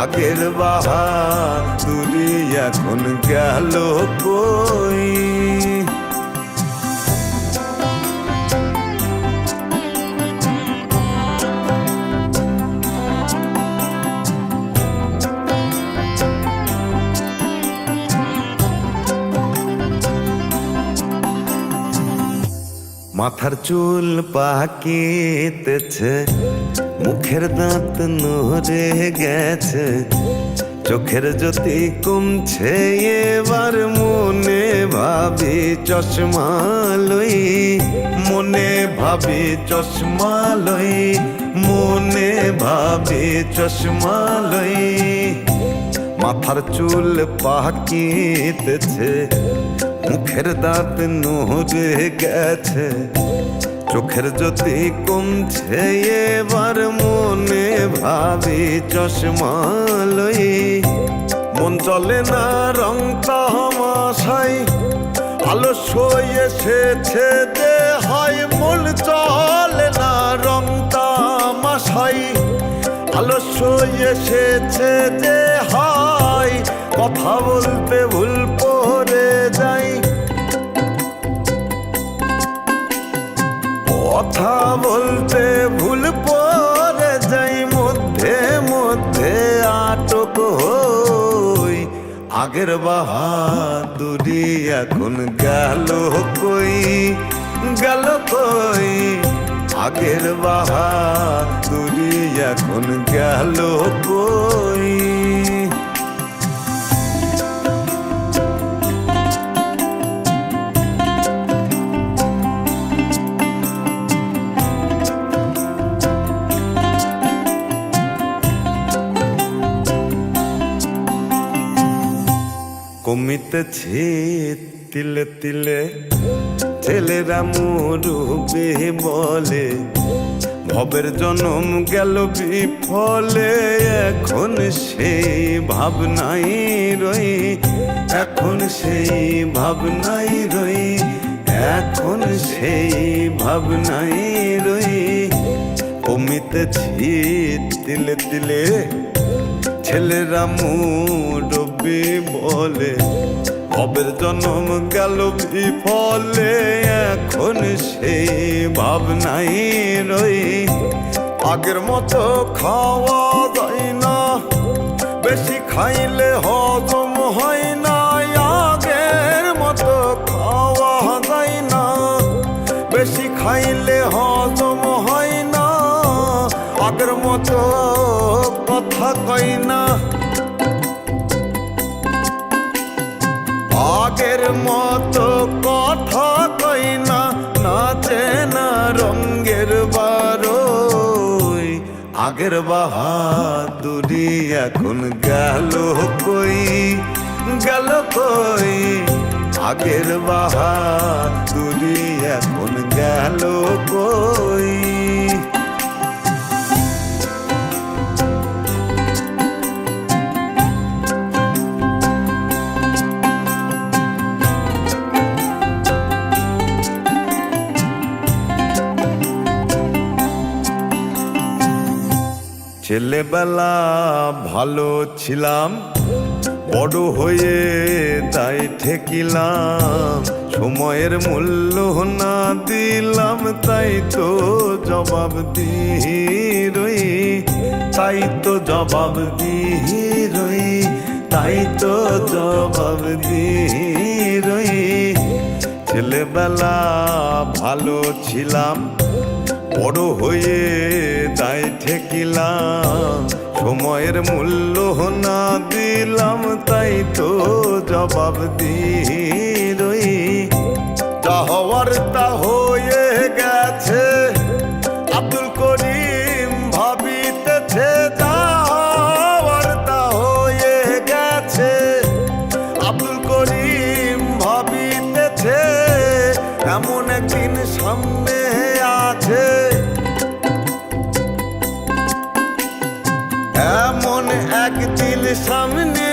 আগের বাহাদুরি এখন গেল কই মাথার চুল পাকিতেছে। মুখের দাঁত নড়ে গেছে, চোখের জ্যোতি কমছে, এবার মনে ভাবি চশমা লই, মনে ভাবি চশমা লই, মনে ভাবি চশমা লই। মাথার চুল পাকিতেছে, মুখের দাঁত নড়ে গেছে চোখের জ্যোতি কমছে, এবার মনে ভাবি চশমা লই। মন চলে না, রং তামাশাই। আলস্য এসেছে যে হয় মন চলে না, রং তামাশাই। আলস্য এসেছে যে হয় কথা বলতে ভুল পরে যাই কথা বলতে ভুল পড়ে যাই, মধ্যে মধ্যে আটক হই। আগের বাহাদুরি এখন গেল কই? গেল কই? আগের বাহাদুরি এখন গেল কই? কমিতেছে তিলে তিলে। ছেলেরা মরুবে বলে, ভবের জনম গেল বিফলে। এখন সেই ভাবনাই রই, এখন সেই ভাবনাই রই, এখন সেই ভাবনাই রই। কমিতেছি তিলে তিলে। ছেলেরা মুরব্বী বলে। কবের জন্ম গেল বিফলে, এখন সেই ভাবনাই রই। আগের মতো খাওয়া যায় না, বেশি খাইলে হজম হয় না। আগের মতো খাওয়া যায় না, বেশি খাইলে হজম হয় না। আগের মতো কথা কই না। মতো কথা কই না নাচে না রঙ্গের বারোই। আগের বাহাদুরি এখন গেল কই? গেল কই? আগের বাহাদুরি এখন গেল কই? ছেলেবেলা ভালো ছিলাম, বড় হয়ে তাই ঠেকিলাম। সময়ের মূল্য না দিলাম, তাই তো জবাব রই তাই তো জবাব রই তাই তো জবাব রই ছেলেবেলা ভালো ছিলাম বড় হয়ে তাই ঠেকিলাম। সময়ের মূল্য না দিলাম, তাই তো জবাব দিই যা হওয়ার তা হয়ে গেছে, আব্দুল করিম ভাবিতেছে তা হওয়ার তা হয়ে গেছে, আব্দুল করিম ভাবিতেছে, এমন একদিন সামনে আছে। এক দিল সামনে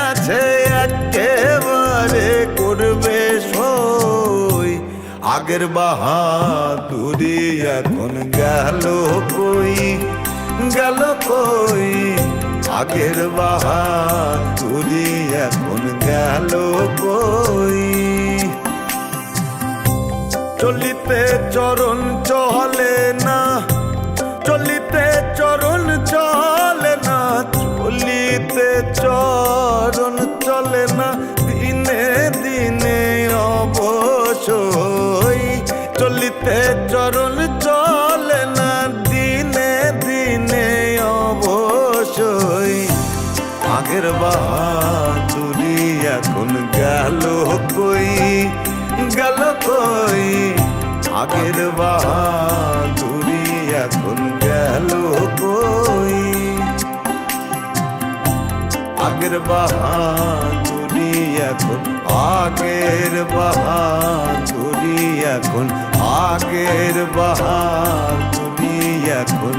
আছে একেবারে করবে সই। আগের বাহাদুরি এখন গেল কই? গেল কই? আগের বাহাদুরি এখন গেল কই? চলিতে চরণ চলে না বাহাদুরি এখন গেল কই? গেল কই? আগের বাহাদুরি এখন গেল কই? আগের বাহাদুরি এখন, আগের বাহাদুরি এখন, আগের বাহাদুরি এখন